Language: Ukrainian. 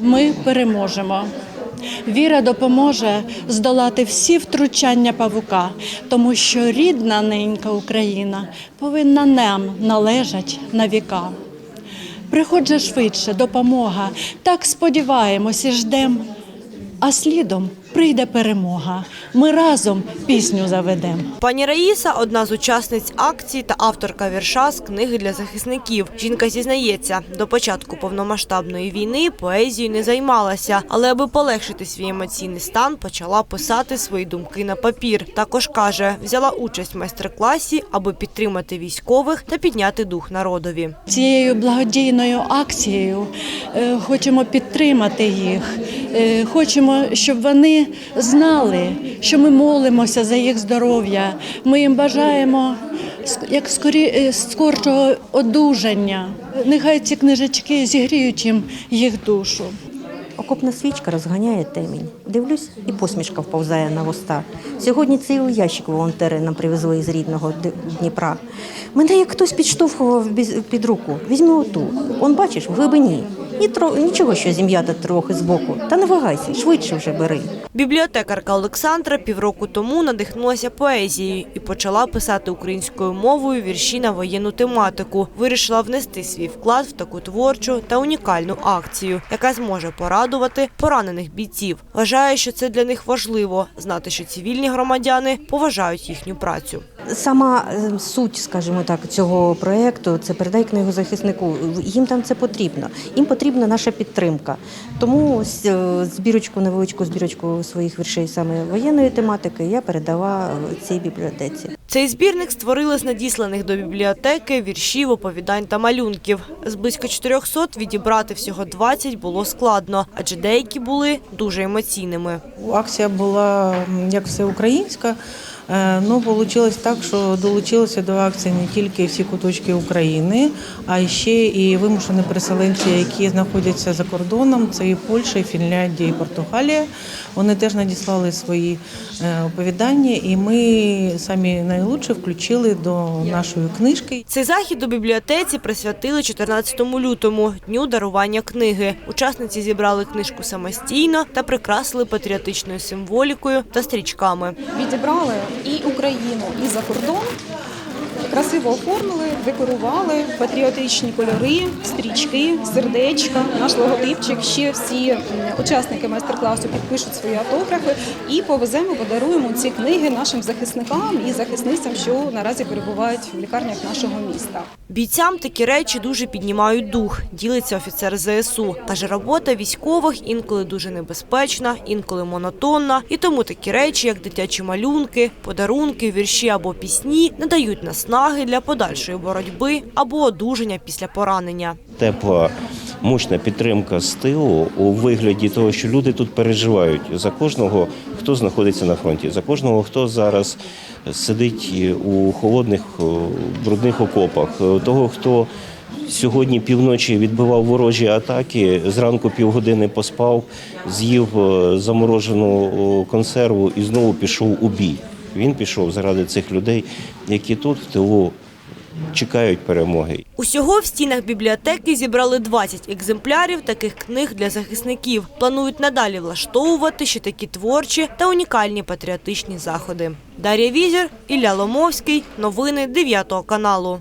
Ми переможемо. Віра допоможе здолати всі втручання павука, тому що рідна ненька Україна повинна нам належать на віка. Приходжа швидше допомога, так сподіваємось і ждем, а слідом прийде перемога. Ми разом пісню заведемо. Пані Раїса одна з учасниць акції та авторка вірша з книги для захисників. Жінка зізнається, до початку повномасштабної війни поезією не займалася, але аби полегшити свій емоційний стан, почала писати свої думки на папір. Також каже, взяла участь в майстер-класі, аби підтримати військових та підняти дух народові. Цією благодійною акцією е, хочемо підтримати їх. Е, Хочемо, щоб вони знали, що ми молимося за їх здоров'я. Ми їм бажаємо як скорі, е, скоршого одужання. Нехай ці книжечки зігріють їм їх душу. Окопна свічка розганяє темінь. Дивлюсь, і посмішка вповзає на вуста. Сьогодні цілий ящик волонтери нам привезли із рідного Дніпра. Мене як хтось підштовхував під руку. Візьми оту. Он бачиш, в глибині. І тро... нічого, що зім'ята трохи збоку. Та не вагайся, швидше вже бери. Бібліотекарка Олександра півроку тому надихнулася поезією і почала писати українською мовою вірші на воєнну тематику. Вирішила внести свій вклад в таку творчу та унікальну акцію, яка зможе порадувати поранених бійців. Вважає, що це для них важливо знати, що цивільні громадяни поважають їхню працю. Сама е, суть, скажімо так, цього проєкту це передай книгу захиснику. Їм там це потрібно. Їм потрібна наша підтримка. Тому ось, е, збірочку, невеличку збірочку своїх віршей саме воєнної тематики я передала е, цій бібліотеці. Цей збірник створили з надісланих до бібліотеки віршів, оповідань та малюнків. З близько 400 відібрати всього 20 було складно, адже деякі були дуже емоційними. Акція була як всеукраїнська. Е, Ну, вийшло так, що долучилися до акції не тільки всі куточки України, а ще і вимушені переселенці, які знаходяться за кордоном. Це і Польща, і Фінляндія, і Португалія. Вони теж надіслали свої е, оповідання, і ми самі найлучше включили до нашої книжки. Цей захід у бібліотеці присвятили 14 лютому дню дарування книги. Учасниці зібрали книжку самостійно та прикрасили патріотичною символікою та стрічками. відібрали і Україну, і за кордон. Красиво оформили, декорували патріотичні кольори, стрічки, сердечка, наш логотипчик. Ще всі учасники майстер-класу підпишуть свої автографи і повеземо, подаруємо ці книги нашим захисникам і захисницям, що наразі перебувають в лікарнях нашого міста. Бійцям такі речі дуже піднімають дух, ділиться офіцер ЗСУ. Каже, робота військових інколи дуже небезпечна, інколи монотонна. І тому такі речі, як дитячі малюнки, подарунки, вірші або пісні, не дають наснаги для подальшої боротьби або одужання після поранення. тепла, мощна підтримка з тилу у вигляді того, що люди тут переживають за кожного, хто знаходиться на фронті, за кожного, хто зараз сидить у холодних брудних окопах, е, того, хто сьогодні півночі відбивав ворожі атаки, зранку півгодини поспав, з'їв е, заморожену консерву і знову пішов у бій. Він пішов заради цих людей, які тут в тилу чекають перемоги. Усього в стінах бібліотеки зібрали 20 екземплярів таких книг для захисників. Планують надалі влаштовувати ще такі творчі та унікальні патріотичні заходи. Дар'я Візір, Ілля Ломовський. Новини 9 каналу.